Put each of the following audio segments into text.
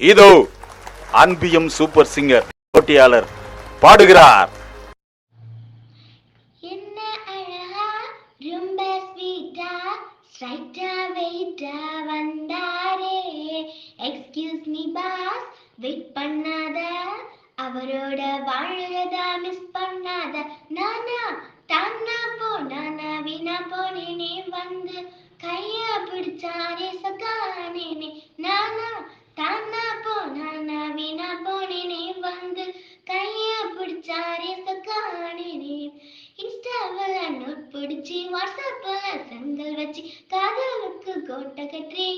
இதோ அன்பியம் super singer போட்டியாளர் பாடுகிறார். எக்ஸ்கியூஸ் மீ பாஸ் வெயிட் பண்ணாத. அவரோட வாழறதா மிஸ் பண்ணாத. நானா தானா போ நானா வீணா போனேனே வந்து கைய பிடிச்சாரே சகானேனே நானா தானா போ நானா வீணா போனேனே வந்து கைய பிடிச்சாரே சகானேனே இன்ஸ்டாவில் நோட் பிடிச்சி கண்கள் வச்சு காதலுக்கு கோட்டை கட்டுறே.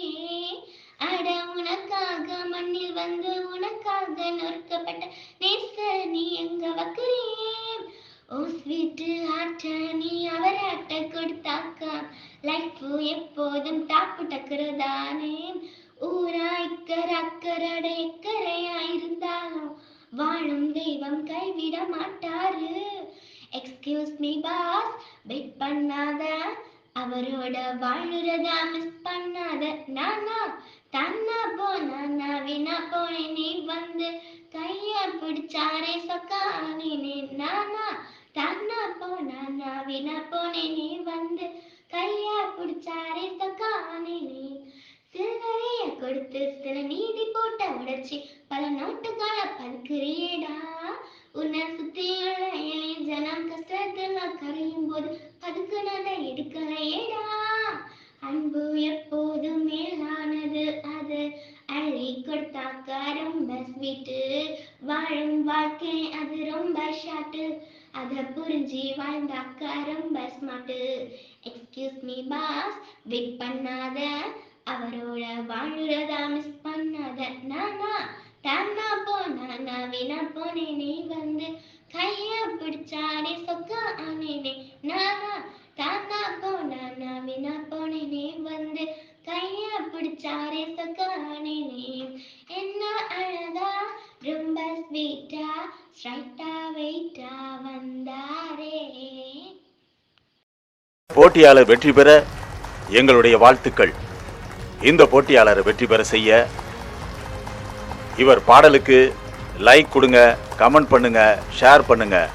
அட உனக்காக மண்ணில் வந்து உனக்காக நொறுக்கப்பட்ட நேச நீ எங்க வைக்கிறேன் ஓ ஸ்வீட்டு ஆட்ட நீ அவராட்ட கொடுத்தாக்கா? லைஃப் எப்போதும் தாப்பு டக்குறதானே? ஊரா இக்கர அக்கரட எக்கரையா இருந்தாலும் வாழும் தெய்வம் கைவிட மாட்டாரு எக்ஸ்கியூஸ் மீ பாஸ் பெட் பண்ணாத. அவரோட வாழுறதா மிஸ் பண்ணாத நானா? தன்னா போனா நான் வீணா போனேன். நீ வந்து கைய பிடிச்சாரே சொக்கானே நானா? தன்னா போனா நான் வீணா போனேன். நீ வந்து கைய பிடிச்சாரே சொக்கானே சில்லறைய கொடுத்து சில நீதி போட்ட உடைச்சி ஜனம் கஷ்டத்துல கரையும் போது அதுக்கு பதுக்குனதை எடுக்கலையேடா அன்பு எப்போதும் மேலானது அது அள்ளி கொடுத்தாக்க ரொம்ப ஸ்வீட்டு. வாழும் வாழ்க்கை அது ரொம்ப ஷார்ட்டு அதை புரிஞ்சு வாழ்ந்தாக்க ரொம்ப smart excuse me boss wait பண்ணாத. அவரோட வாழுறதா மிஸ் பண்ணாத. நானா தானா போனா நான் வீணா போனேனே வந்து. கைய பிடிச்சாரே சொக்கா ஆனேனே நானா தானா போனா நான் வீணா போனேனே வந்து கைய பிடிச்சாரே சொக்கா ஆனேனே என்ன அழகா ரொம்ப ஸ்வீட்டா ஸ்ட்ரைட்டா வெயிட்டா வந்தாரே. போட்டியாளர் வெற்றி பெற எங்களுடைய வாழ்த்துக்கள். இந்த போட்டியாளரை வெற்றி பெற செய்ய இவர் பாடலுக்கு லைக் கொடுங்க கமெண்ட் பண்ணுங்கள் ஷேர் பண்ணுங்கள்